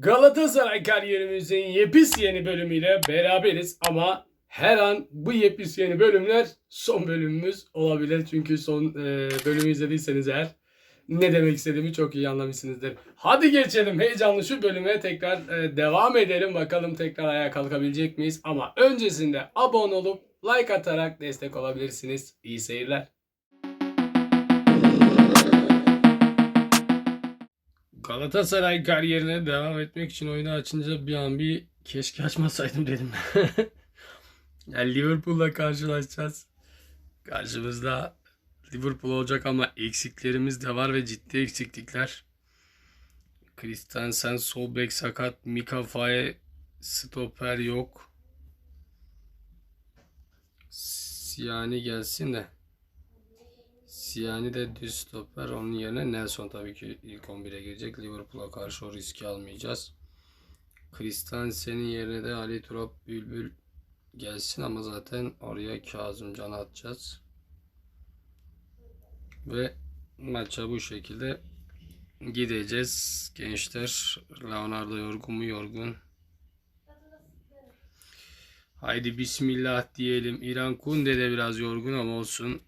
Galatasaray kariyerimizin yepis yeni bölümüyle beraberiz ama her an bu yepis yeni bölümler son bölümümüz olabilir. Çünkü son e, bölümü izlediyseniz eğer ne demek istediğimi çok iyi anlamışsınızdır. Hadi geçelim heyecanlı şu bölüme tekrar e, devam edelim. Bakalım tekrar ayağa kalkabilecek miyiz? Ama öncesinde abone olup like atarak destek olabilirsiniz. İyi seyirler. Galatasaray kariyerine devam etmek için oyunu açınca bir an bir keşke açmasaydım dedim. yani Liverpool'la karşılaşacağız. Karşımızda Liverpool olacak ama eksiklerimiz de var ve ciddi eksiklikler. Christensen sol bek sakat, Mika Faye stoper yok. Siyani gelsin de. Siyani de düz stoper. Onun yerine Nelson tabii ki ilk 11'e girecek. Liverpool'a karşı o riski almayacağız. Christensen'in yerine de Ali Turap Bülbül gelsin ama zaten oraya Kazımcan'ı atacağız. Ve maça bu şekilde gideceğiz. Gençler Leonardo yorgun mu yorgun. Haydi bismillah diyelim. İran Kunde de biraz yorgun ama olsun.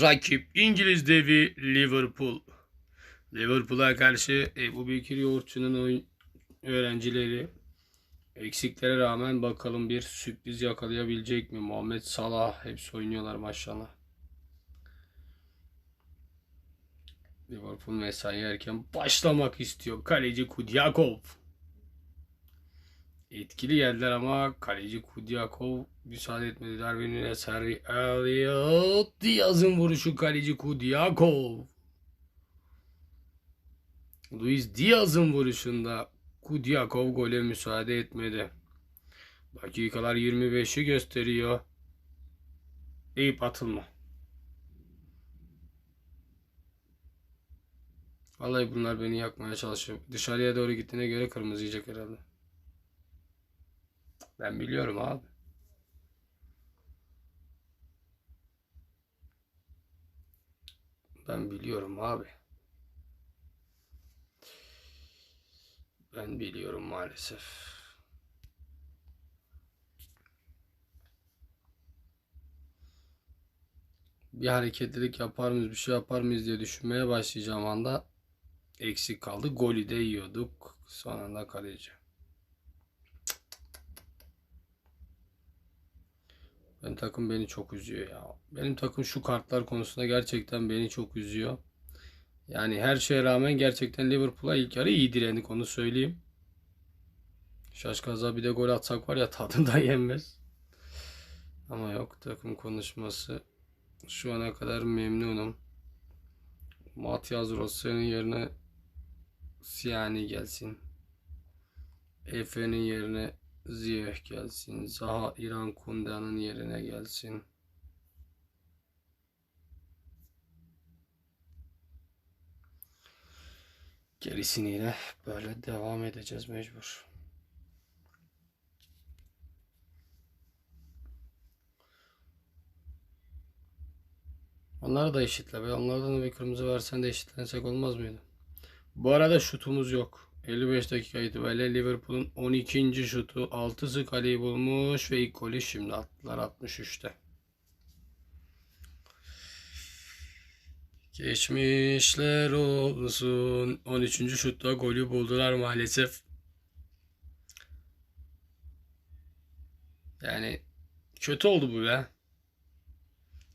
Rakip İngiliz devi Liverpool. Liverpool'a karşı Ebu Bekir Yoğurtçu'nun öğrencileri eksiklere rağmen bakalım bir sürpriz yakalayabilecek mi? Muhammed Salah hepsi oynuyorlar maşallah. Liverpool mesai erken başlamak istiyor. Kaleci Kudyakov. Etkili geldiler ama kaleci Kudyakov müsaade etmedi. Darwin Nunes, Harry Elliott. Diaz'ın vuruşu kaleci Kudyakov. Luis Diaz'ın vuruşunda Kudyakov gole müsaade etmedi. Dakikalar 25'i gösteriyor. Eyüp atılma. Vallahi bunlar beni yakmaya çalışıyor. Dışarıya doğru gittiğine göre kırmızı yiyecek herhalde. Ben biliyorum abi. Ben biliyorum abi. Ben biliyorum maalesef. Bir hareketlilik yapar mıyız, bir şey yapar mıyız diye düşünmeye başlayacağım anda eksik kaldı. Golü de yiyorduk. Son anda kaleci. Benim takım beni çok üzüyor ya. Benim takım şu kartlar konusunda gerçekten beni çok üzüyor. Yani her şeye rağmen gerçekten Liverpool'a ilk yarı iyi direndik onu söyleyeyim. Şaşkaza bir de gol atsak var ya tadından yenmez. Ama yok takım konuşması. Şu ana kadar memnunum. Matias Rossi'nin yerine Siyani gelsin. Efe'nin yerine Ziyeh gelsin. Zaha İran Kunda'nın yerine gelsin. Gerisini yine böyle devam edeceğiz mecbur. Onları da eşitle be. Onlardan da bir kırmızı versen de eşitlensek olmaz mıydı? Bu arada şutumuz yok. 55 dakika itibariyle Liverpool'un 12. şutu 6'sı kaleyi bulmuş ve ilk golü şimdi attılar 63'te. Geçmişler olsun. 13. şutta golü buldular maalesef. Yani kötü oldu bu ya.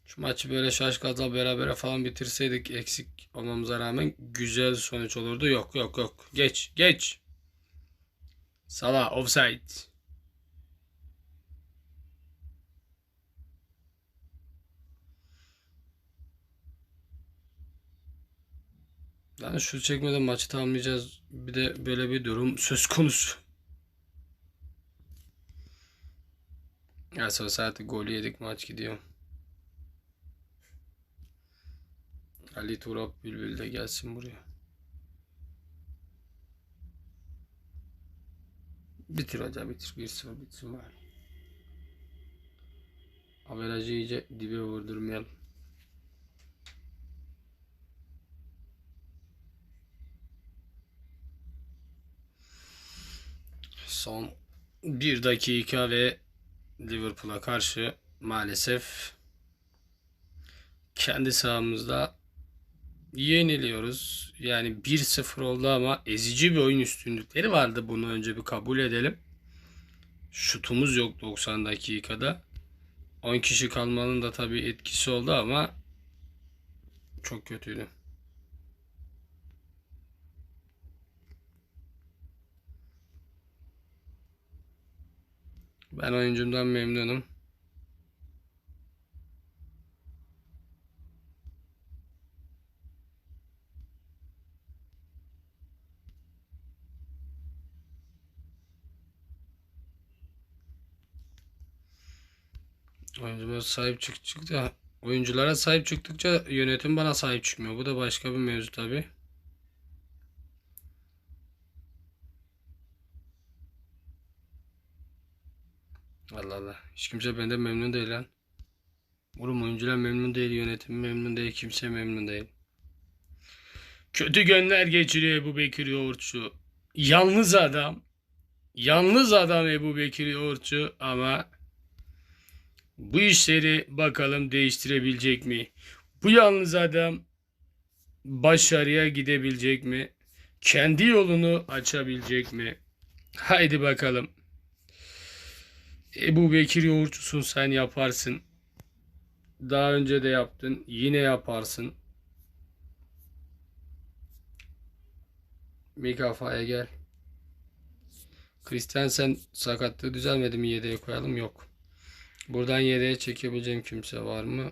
Şu maçı böyle şaşkazla berabere falan bitirseydik eksik olmamıza rağmen güzel sonuç olurdu. Yok yok yok. Geç geç. Salah offside. Yani şu çekmeden maçı tamamlayacağız. Bir de böyle bir durum söz konusu. Ya sonra saati golü yedik maç gidiyor. Ali Turap Bülbül de gelsin buraya. Bitir hoca bitir. 1-0 bitsin bari. Averajı iyice dibe vurdurmayalım. Son 1 dakika ve Liverpool'a karşı maalesef kendi sahamızda yeniliyoruz. Yani 1-0 oldu ama ezici bir oyun üstünlükleri vardı. Bunu önce bir kabul edelim. Şutumuz yok 90 dakikada. 10 kişi kalmanın da tabii etkisi oldu ama çok kötüydü. Ben oyuncumdan memnunum. Oyuncuma sahip çıktıkça oyunculara sahip çıktıkça yönetim bana sahip çıkmıyor. Bu da başka bir mevzu tabii. Allah Allah. Hiç kimse benden memnun değil lan. Oğlum oyuncular memnun değil, yönetim memnun değil, kimse memnun değil. Kötü günler geçiriyor Ebu Bekir Yoğurtçu. Yalnız adam. Yalnız adam Ebu Bekir Yoğurtçu ama bu işleri bakalım değiştirebilecek mi? Bu yalnız adam başarıya gidebilecek mi? Kendi yolunu açabilecek mi? Haydi bakalım. Ebu Bekir yoğurtçusun sen yaparsın. Daha önce de yaptın. Yine yaparsın. Mikafa'ya gel. Christensen sakatlığı düzelmedi mi yedeğe koyalım? Yok. Buradan yedeğe çekebileceğim kimse var mı?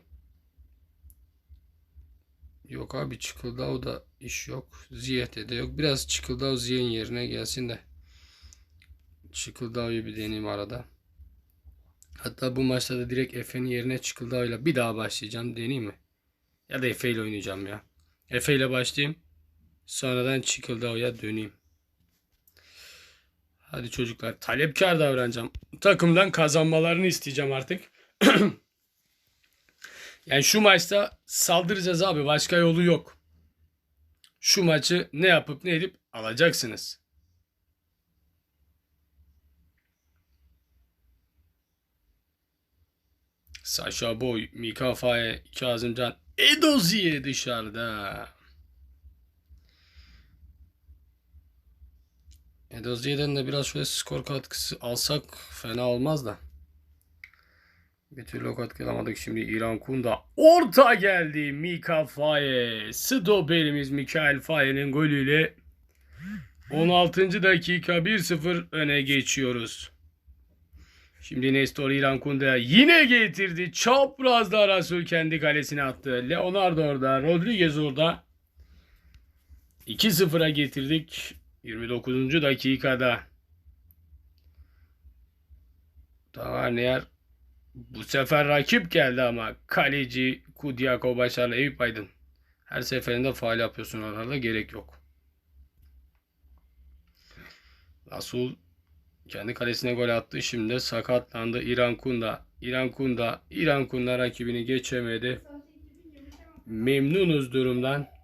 Yok abi Çıkıldao da iş yok. Ziyeh'te de yok. Biraz Çıkıldao Ziyeh'in yerine gelsin de. Çıkıldao'yu bir deneyeyim arada. Hatta bu maçta da direkt Efe'nin yerine Çıkıldao'yla bir daha başlayacağım. Deneyeyim mi? Ya da Efe ile oynayacağım ya. Efe ile başlayayım. Sonradan Çıkıldao'ya döneyim. Hadi çocuklar talepkar davranacağım. Takımdan kazanmalarını isteyeceğim artık. yani şu maçta saldıracağız abi. Başka yolu yok. Şu maçı ne yapıp ne edip alacaksınız. Sasha Boy, Mika Faye, Kazımcan, Edozi'ye dışarıda. Edozi'den de biraz şöyle skor katkısı alsak fena olmaz da. Bir türlü o. Şimdi İran Kunda orta geldi Mika Faye. Stopperimiz Mikael Faye'nin golüyle 16. dakika 1-0 öne geçiyoruz. Şimdi Nestor İran Kunda yine getirdi. Çaprazda Rasul kendi kalesine attı. Leonardo orada. Rodriguez orada. 2-0'a getirdik. 29. dakikada. Tavernier bu sefer rakip geldi ama kaleci Kudyako başarılı Eyüp Aydın. Her seferinde faal yapıyorsun oralarda gerek yok. Rasul kendi kalesine gol attı. Şimdi sakatlandı İran Kunda. İran Kunda, İran Kunda rakibini geçemedi. Memnunuz durumdan.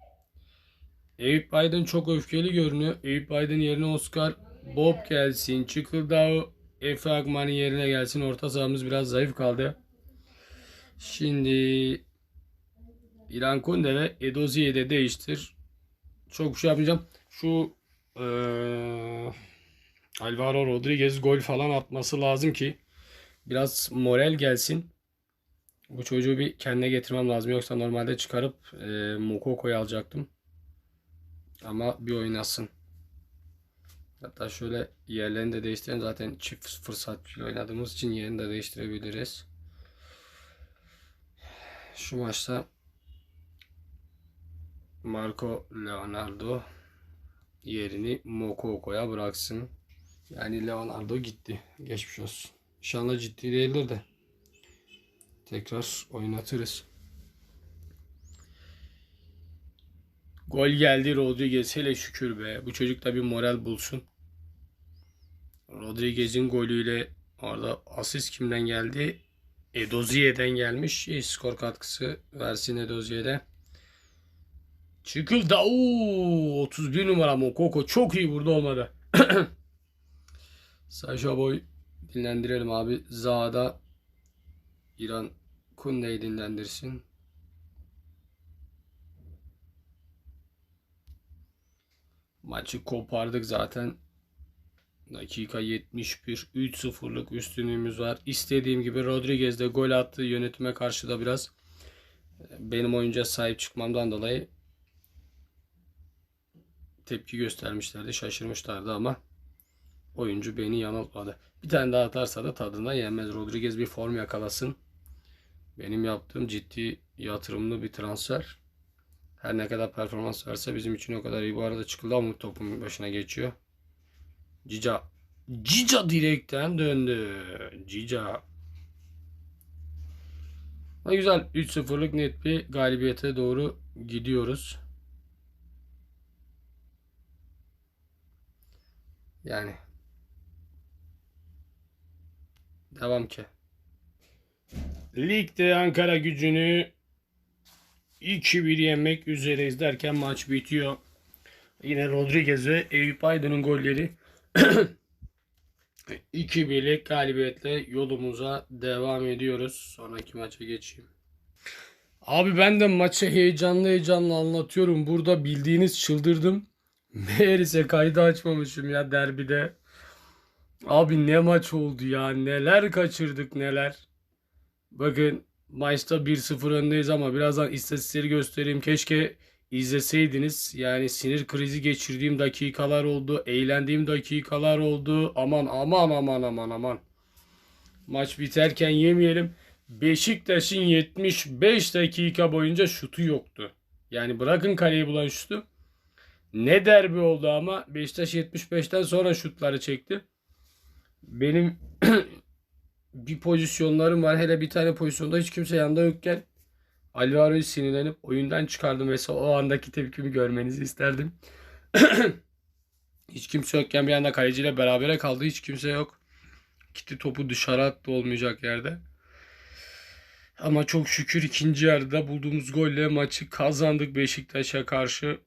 Eyüp Aydın çok öfkeli görünüyor. Eyüp Aydın yerine Oscar Bob gelsin. Çıkıldao Efe Akman'ın yerine gelsin. Orta sahamız biraz zayıf kaldı. Şimdi İran Kunde ve Edozi'yi de değiştir. Çok şey yapmayacağım. Şu eee Alvaro Rodriguez gol falan atması lazım ki biraz moral gelsin. Bu çocuğu bir kendine getirmem lazım. Yoksa normalde çıkarıp e, Mokoko'yu alacaktım. Ama bir oynasın. Hatta şöyle yerlerini de değiştirelim. Zaten çift fırsat oynadığımız için yerini de değiştirebiliriz. Şu maçta Marco Leonardo yerini Mokoko'ya bıraksın. Yani Leonardo gitti. Geçmiş olsun. İnşallah ciddi değildir de. Tekrar oynatırız. Gol geldi Rodriguez. Hele şükür be. Bu çocuk da bir moral bulsun. Rodriguez'in golüyle orada asist kimden geldi? Edozie'den gelmiş. İyi skor katkısı versin Edozie'de. Çıkıldı. Oo, 31 numara Mokoko çok iyi burada olmadı. Sasha Boy dinlendirelim abi. Zaha'da İran Kunde'yi dinlendirsin. Maçı kopardık zaten. Dakika 71. 3-0'lık üstünlüğümüz var. İstediğim gibi Rodriguez de gol attı. Yönetime karşı da biraz benim oyuncuya sahip çıkmamdan dolayı tepki göstermişlerdi. Şaşırmışlardı ama oyuncu beni yanıltmadı. Bir tane daha atarsa da tadına yenmez. Rodriguez bir form yakalasın. Benim yaptığım ciddi yatırımlı bir transfer. Her ne kadar performans verse bizim için o kadar iyi. Bu arada çıkıldı ama topun başına geçiyor. Cica. Cica direkten döndü. Cica. Ha, güzel. 3-0'lık net bir galibiyete doğru gidiyoruz. Yani. Devam ki. Ligde Ankara gücünü 2-1 yenmek üzereyiz derken maç bitiyor. Yine Rodriguez ve Eyüp Aydın'ın golleri 2-1'lik galibiyetle yolumuza devam ediyoruz. Sonraki maça geçeyim. Abi ben de maçı heyecanlı heyecanlı anlatıyorum. Burada bildiğiniz çıldırdım. Meğerse kaydı açmamışım ya derbide. Abi ne maç oldu ya. Neler kaçırdık neler. Bakın maçta 1-0 öndeyiz ama birazdan istatistikleri göstereyim. Keşke izleseydiniz. Yani sinir krizi geçirdiğim dakikalar oldu. Eğlendiğim dakikalar oldu. Aman aman aman aman aman. Maç biterken yemeyelim. Beşiktaş'ın 75 dakika boyunca şutu yoktu. Yani bırakın kaleyi bulan şutu. Ne derbi oldu ama Beşiktaş 75'ten sonra şutları çekti. Benim bir pozisyonlarım var. Hele bir tane pozisyonda hiç kimse yanında yokken Alvaro'yu sinirlenip oyundan çıkardım. Mesela o andaki tepkimi görmenizi isterdim. hiç kimse yokken bir anda kaleciyle berabere kaldı. Hiç kimse yok. Gitti topu dışarı attı olmayacak yerde. Ama çok şükür ikinci yarıda bulduğumuz golle maçı kazandık Beşiktaş'a karşı.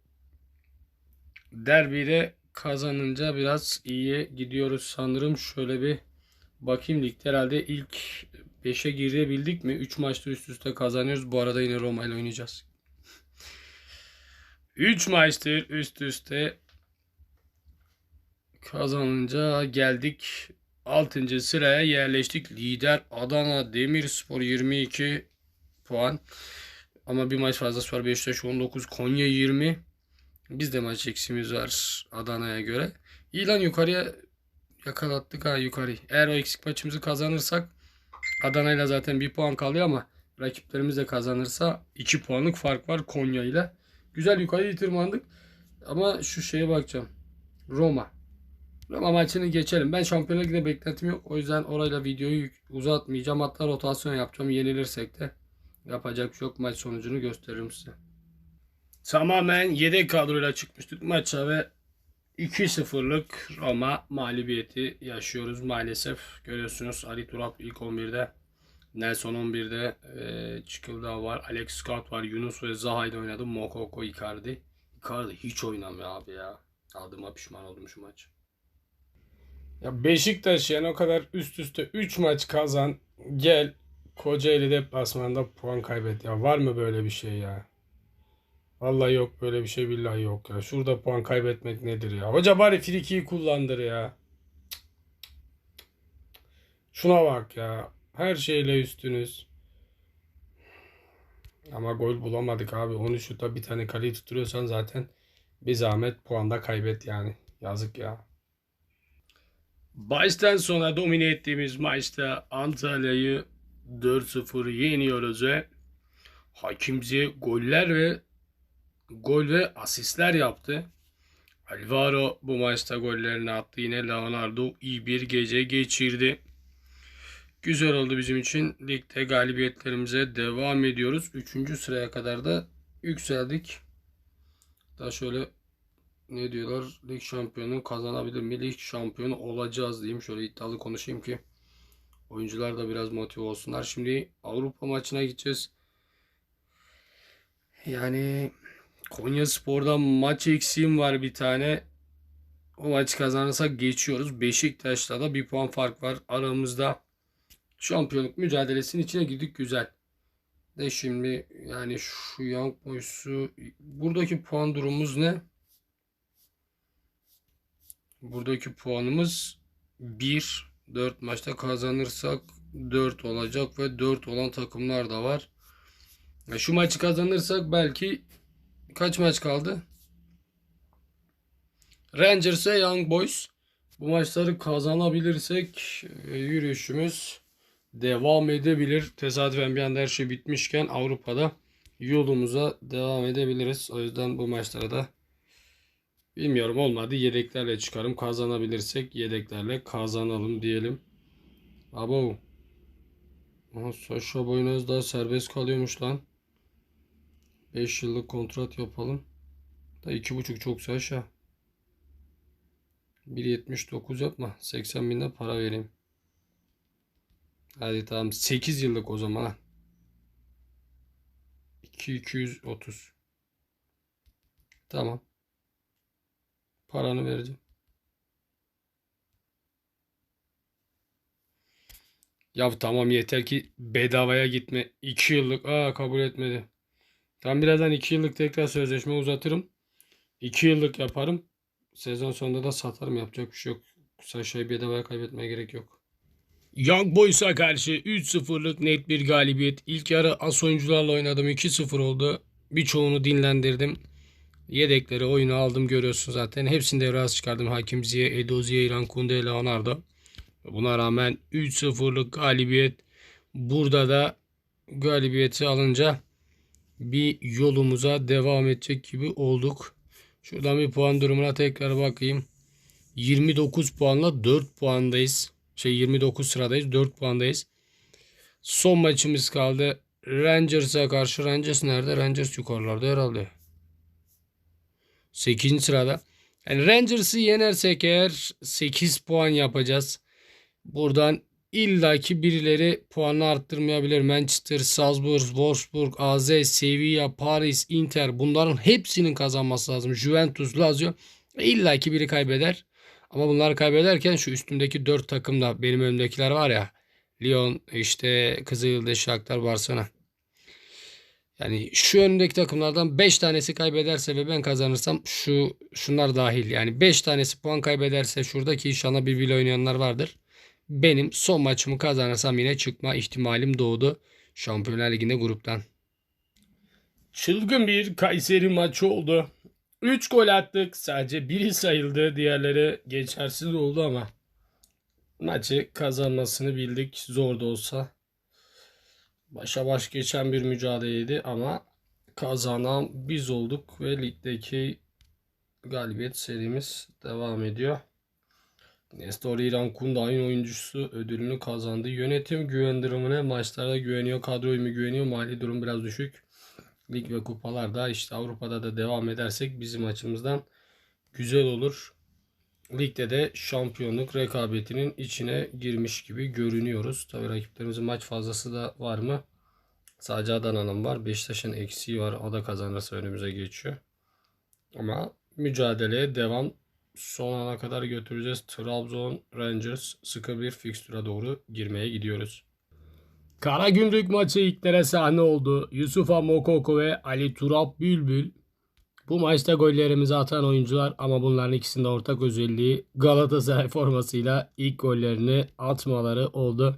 Derbide kazanınca biraz iyi gidiyoruz sanırım. Şöyle bir bakayım ligde herhalde ilk 5'e girebildik mi? 3 maçta üst üste kazanıyoruz. Bu arada yine Roma ile oynayacağız. 3 maçtır üst üste kazanınca geldik 6. sıraya yerleştik. Lider Adana Demirspor 22 puan. Ama bir maç fazlası var. Beşiktaş 19, Konya 20. Bizde maç eksimiz var Adana'ya göre. İyi lan yukarıya yakalattık ha yukarı. Eğer o eksik maçımızı kazanırsak Adana ile zaten bir puan kalıyor ama rakiplerimiz de kazanırsa 2 puanlık fark var Konya ile. Güzel yukarı tırmandık. Ama şu şeye bakacağım. Roma. Roma maçını geçelim. Ben Şampiyonlar Ligi'de beklentim yok. O yüzden orayla videoyu uzatmayacağım. Hatta rotasyon yapacağım. Yenilirsek de yapacak bir şey yok. Maç sonucunu gösteririm size. Tamamen yedek kadroyla çıkmıştık maça ve 2-0'lık Roma mağlubiyeti yaşıyoruz maalesef. Görüyorsunuz Ali Turap ilk 11'de. Nelson 11'de e, Çıkıldağ var. Alex Scott var. Yunus ve Zaha ile oynadı. Mokoko Icardi. Icardi hiç oynamıyor abi ya. Adıma pişman oldum şu maç. Ya Beşiktaş yani o kadar üst üste 3 maç kazan. Gel Kocaeli deplasmanda puan kaybet ya. Var mı böyle bir şey ya? Vallahi yok böyle bir şey billahi yok ya. Şurada puan kaybetmek nedir ya? Hoca bari frikiyi kullandır ya. Şuna bak ya. Her şeyle üstünüz. Ama gol bulamadık abi. 13 şutta bir tane kaleyi tutturuyorsan zaten bir zahmet puanda kaybet yani. Yazık ya. Baştan sona domine ettiğimiz maçta Antalya'yı 4-0 yeniyoruz ve Hakim Ziye goller ve gol ve asistler yaptı. Alvaro bu maçta gollerini attı. Yine Leonardo iyi bir gece geçirdi. Güzel oldu bizim için. Ligde galibiyetlerimize devam ediyoruz. Üçüncü sıraya kadar da yükseldik. Daha şöyle ne diyorlar? Lig şampiyonu kazanabilir mi? Lig şampiyonu olacağız diyeyim. Şöyle iddialı konuşayım ki oyuncular da biraz motive olsunlar. Şimdi Avrupa maçına gideceğiz. Yani Konya Spor'da maç eksiğim var bir tane. O maçı kazanırsak geçiyoruz. Beşiktaş'la da bir puan fark var aramızda. Şampiyonluk mücadelesinin içine girdik güzel. De şimdi yani şu Young Boys'u buradaki puan durumumuz ne? Buradaki puanımız 1. 4 maçta kazanırsak 4 olacak ve 4 olan takımlar da var. Şu maçı kazanırsak belki kaç maç kaldı? Rangers ve Young Boys. Bu maçları kazanabilirsek e, yürüyüşümüz devam edebilir. Tesadüfen bir anda her şey bitmişken Avrupa'da yolumuza devam edebiliriz. O yüzden bu maçlara da bilmiyorum olmadı. Yedeklerle çıkarım. Kazanabilirsek yedeklerle kazanalım diyelim. Abo. Aha, Sasha daha serbest kalıyormuş lan. 5 yıllık kontrat yapalım. Da 2.5 çok Sasha. 1.79 yapma. 80 binde para vereyim. Hadi tamam 8 yıllık o zaman ha. 2230. Tamam. Paranı vereceğim. Ya tamam yeter ki bedavaya gitme. 2 yıllık. Aa kabul etmedi. Tam birazdan 2 yıllık tekrar sözleşme uzatırım. 2 yıllık yaparım. Sezon sonunda da satarım. Yapacak bir şey yok. Sasha'yı bedavaya kaybetmeye gerek yok. Young Boys'a karşı 3-0'lık net bir galibiyet. İlk yarı as oyuncularla oynadım. 2-0 oldu. Birçoğunu dinlendirdim. Yedekleri oyunu aldım görüyorsun zaten. Hepsini devre çıkardım. Hakim Ziye, Edoziye, İran Kunde, Leonardo. Buna rağmen 3-0'lık galibiyet. Burada da galibiyeti alınca bir yolumuza devam edecek gibi olduk. Şuradan bir puan durumuna tekrar bakayım. 29 puanla 4 puandayız. Şey 29 sıradayız. 4 puandayız. Son maçımız kaldı. Rangers'a karşı. Rangers nerede? Rangers yukarılarda herhalde. 8. sırada. Yani Rangers'ı yenersek eğer 8 puan yapacağız. Buradan illaki birileri puanı arttırmayabilir. Manchester, Salzburg, Wolfsburg, AZ, Sevilla, Paris, Inter bunların hepsinin kazanması lazım. Juventus, Lazio illaki biri kaybeder. Ama bunlar kaybederken şu üstümdeki 4 takım da benim önümdekiler var ya. Lyon, işte Kızılyıldız, Shakhtar, Barcelona. Yani şu önündeki takımlardan 5 tanesi kaybederse ve ben kazanırsam şu şunlar dahil. Yani 5 tanesi puan kaybederse şuradaki inşallah birbiriyle oynayanlar vardır. Benim son maçımı kazanırsam yine çıkma ihtimalim doğdu. Şampiyonlar Ligi'nde gruptan. Çılgın bir Kayseri maçı oldu. 3 gol attık. Sadece biri sayıldı. Diğerleri geçersiz oldu ama maçı kazanmasını bildik. Zor da olsa. Başa baş geçen bir mücadeleydi ama kazanan biz olduk ve ligdeki galibiyet serimiz devam ediyor. Nestor İran Kunday'ın oyuncusu ödülünü kazandı. Yönetim güvendirimine maçlarda güveniyor. Kadro uyumu güveniyor. Mali durum biraz düşük. Lig ve kupalarda işte Avrupa'da da devam edersek bizim açımızdan güzel olur. Ligde de şampiyonluk rekabetinin içine girmiş gibi görünüyoruz. Tabii rakiplerimizin maç fazlası da var mı? Sadece Adana'nın var. Beşiktaş'ın eksiği var. O da kazanırsa önümüze geçiyor. Ama mücadeleye devam son ana kadar götüreceğiz. Trabzon Rangers sıkı bir fikstüre doğru girmeye gidiyoruz. Karagümrük maçı ilklere sahne oldu. Yusufa Mokoko ve Ali Turap Bülbül bu maçta gollerimizi atan oyuncular ama bunların ikisinde ortak özelliği Galatasaray formasıyla ilk gollerini atmaları oldu.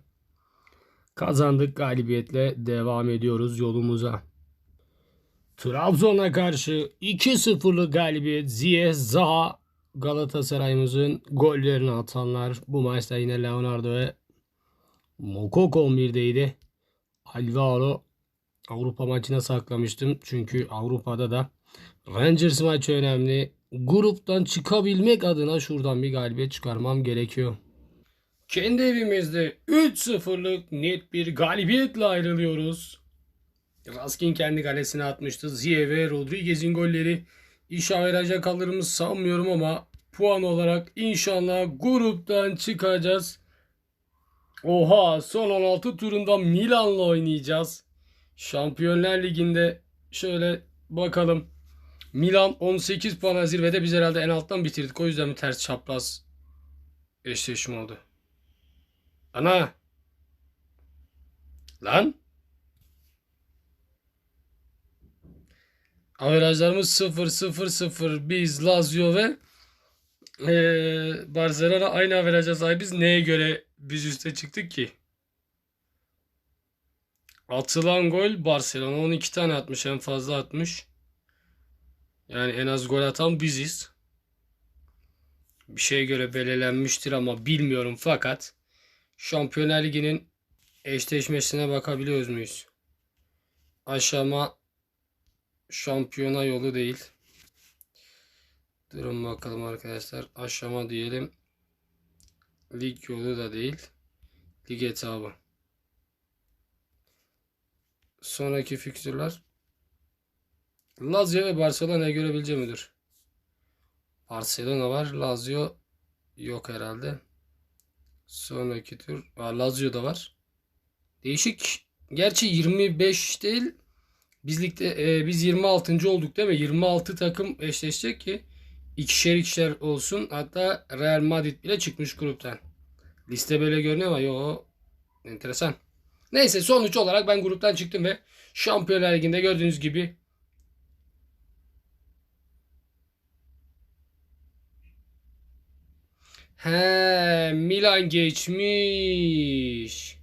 Kazandık galibiyetle devam ediyoruz yolumuza. Trabzon'a karşı 2-0'lık galibiyet Ziyeh Zaha Galatasaray'ımızın gollerini atanlar. Bu maçta yine Leonardo ve Mokoko 11'deydi. Alvaro Avrupa maçına saklamıştım. Çünkü Avrupa'da da Rangers maçı önemli. Gruptan çıkabilmek adına şuradan bir galibiyet çıkarmam gerekiyor. Kendi evimizde 3-0'lık net bir galibiyetle ayrılıyoruz. Raskin kendi kalesine atmıştı. Ziye ve Rodriguez'in golleri iş ayıracak kalırımı sanmıyorum ama puan olarak inşallah gruptan çıkacağız. Oha son 16 turunda Milan'la oynayacağız. Şampiyonlar Ligi'nde şöyle bakalım. Milan 18 puan zirvede biz herhalde en alttan bitirdik. O yüzden mi ters çapraz eşleşme oldu? Ana. Lan. Averajlarımız 0 0 0 biz Lazio ve eee Barcelona aynı averaja sahibiz. Neye göre biz üste çıktık ki? Atılan gol Barcelona 12 tane atmış en fazla atmış. Yani en az gol atan biziz. Bir şeye göre belirlenmiştir ama bilmiyorum fakat Şampiyonlar Ligi'nin eşleşmesine bakabiliyoruz muyuz? Aşama şampiyona yolu değil. Durun bakalım arkadaşlar. Aşama diyelim. Lig yolu da değil. Lig etabı. Sonraki fikstürler Lazio ve Barcelona'ya görebileceğim müdür? Barcelona var. Lazio yok herhalde. Sonraki tur. Lazio da var. Değişik. Gerçi 25 değil. Biz ligde e, biz 26. olduk değil mi? 26 takım eşleşecek ki ikişer ikişer olsun. Hatta Real Madrid bile çıkmış gruptan. Liste böyle görünüyor ama yo enteresan. Neyse sonuç olarak ben gruptan çıktım ve Şampiyonlar Ligi'nde gördüğünüz gibi He, Milan geçmiş.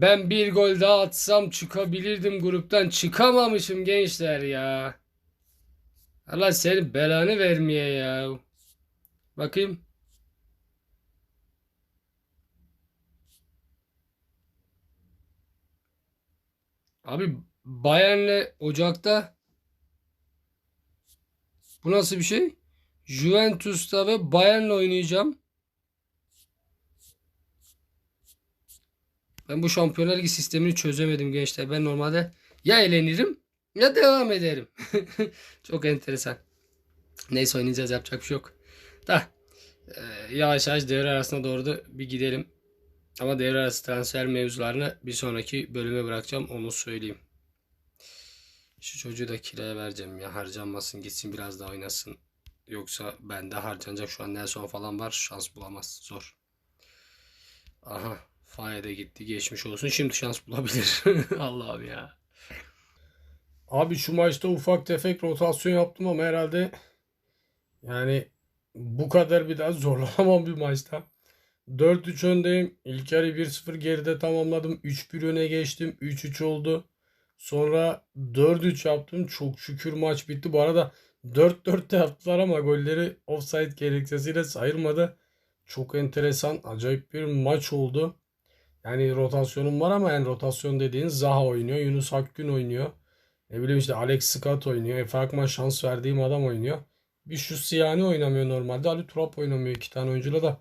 Ben bir gol daha atsam çıkabilirdim gruptan. Çıkamamışım gençler ya. Allah senin belanı vermeye ya. Bakayım. Abi Bayern'le Ocak'ta bu nasıl bir şey? Juventus'ta ve Bayern'le oynayacağım. Ben bu Şampiyonlar Ligi sistemini çözemedim gençler. Ben normalde ya eğlenirim ya devam ederim. Çok enteresan. Neyse oynayacağız yapacak bir şey yok. Da e, yavaş yavaş devre arasına doğru da bir gidelim. Ama devre arası transfer mevzularını bir sonraki bölüme bırakacağım. Onu söyleyeyim. Şu çocuğu da kiraya vereceğim ya. Harcanmasın gitsin biraz daha oynasın. Yoksa bende harcanacak şu an Nelson falan var. Şans bulamaz. Zor. Aha. Faye de gitti. Geçmiş olsun. Şimdi şans bulabilir. Allah'ım ya. Abi şu maçta ufak tefek rotasyon yaptım ama herhalde yani bu kadar bir daha zorlanamam bir maçta. 4-3 öndeyim. İlk yarı 1-0 geride tamamladım. 3-1 öne geçtim. 3-3 oldu. Sonra 4-3 yaptım. Çok şükür maç bitti. Bu arada 4-4 de yaptılar ama golleri offside gerekçesiyle sayılmadı. Çok enteresan, acayip bir maç oldu. Yani rotasyonum var ama yani rotasyon dediğin Zaha oynuyor, Yunus Akgün oynuyor. Ne bileyim işte Alex Scott oynuyor. Efe Akman şans verdiğim adam oynuyor. Bir şu Siyani oynamıyor normalde. Ali Turap oynamıyor iki tane oyuncuyla da.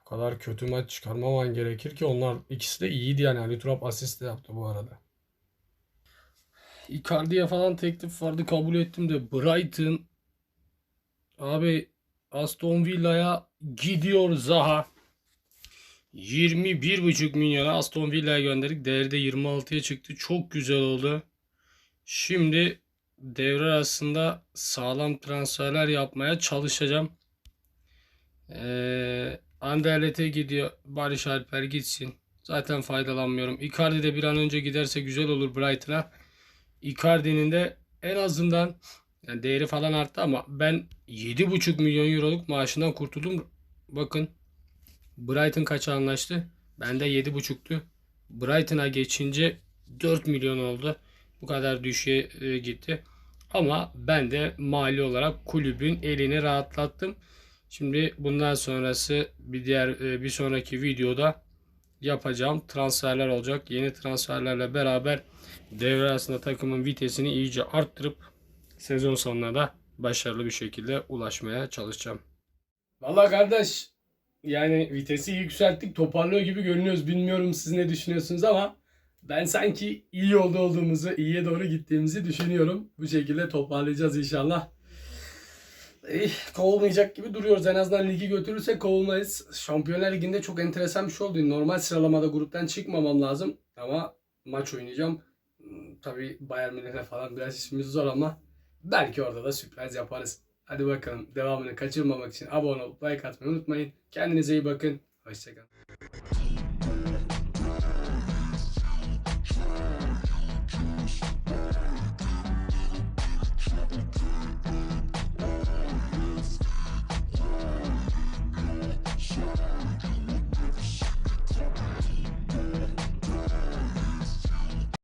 Bu kadar kötü maç çıkarmaman gerekir ki onlar ikisi de iyiydi yani. Ali Turap asist de yaptı bu arada. Icardi'ye falan teklif vardı kabul ettim de Brighton abi Aston Villa'ya gidiyor Zaha. 21,5 milyona Aston Villa'ya gönderdik. Değeri de 26'ya çıktı. Çok güzel oldu. Şimdi devre arasında sağlam transferler yapmaya çalışacağım. Ee, Anderlet'e gidiyor. Barış Alper gitsin. Zaten faydalanmıyorum. Icardi de bir an önce giderse güzel olur Brighton'a. Icardi'nin de en azından yani değeri falan arttı ama ben 7,5 milyon euroluk maaşından kurtuldum. Bakın Brighton kaça anlaştı? Bende 7,5'tu. Brighton'a geçince 4 milyon oldu. Bu kadar düşüğe e, gitti. Ama ben de mali olarak kulübün elini rahatlattım. Şimdi bundan sonrası bir diğer e, bir sonraki videoda yapacağım transferler olacak. Yeni transferlerle beraber devre arasında takımın vitesini iyice arttırıp sezon sonuna da başarılı bir şekilde ulaşmaya çalışacağım. Vallahi kardeş yani vitesi yükselttik toparlıyor gibi görünüyoruz. Bilmiyorum siz ne düşünüyorsunuz ama ben sanki iyi yolda olduğumuzu, iyiye doğru gittiğimizi düşünüyorum. Bu şekilde toparlayacağız inşallah. Eh, kovulmayacak gibi duruyoruz. En azından ligi götürürsek kovulmayız. Şampiyonlar Ligi'nde çok enteresan bir şey oldu. Normal sıralamada gruptan çıkmamam lazım. Ama maç oynayacağım. Hmm, Tabii Bayern Münih'le falan biraz işimiz zor ama Belki orada da sürpriz yaparız. Hadi bakalım devamını kaçırmamak için abone olup like atmayı unutmayın. Kendinize iyi bakın. Hoşçakalın.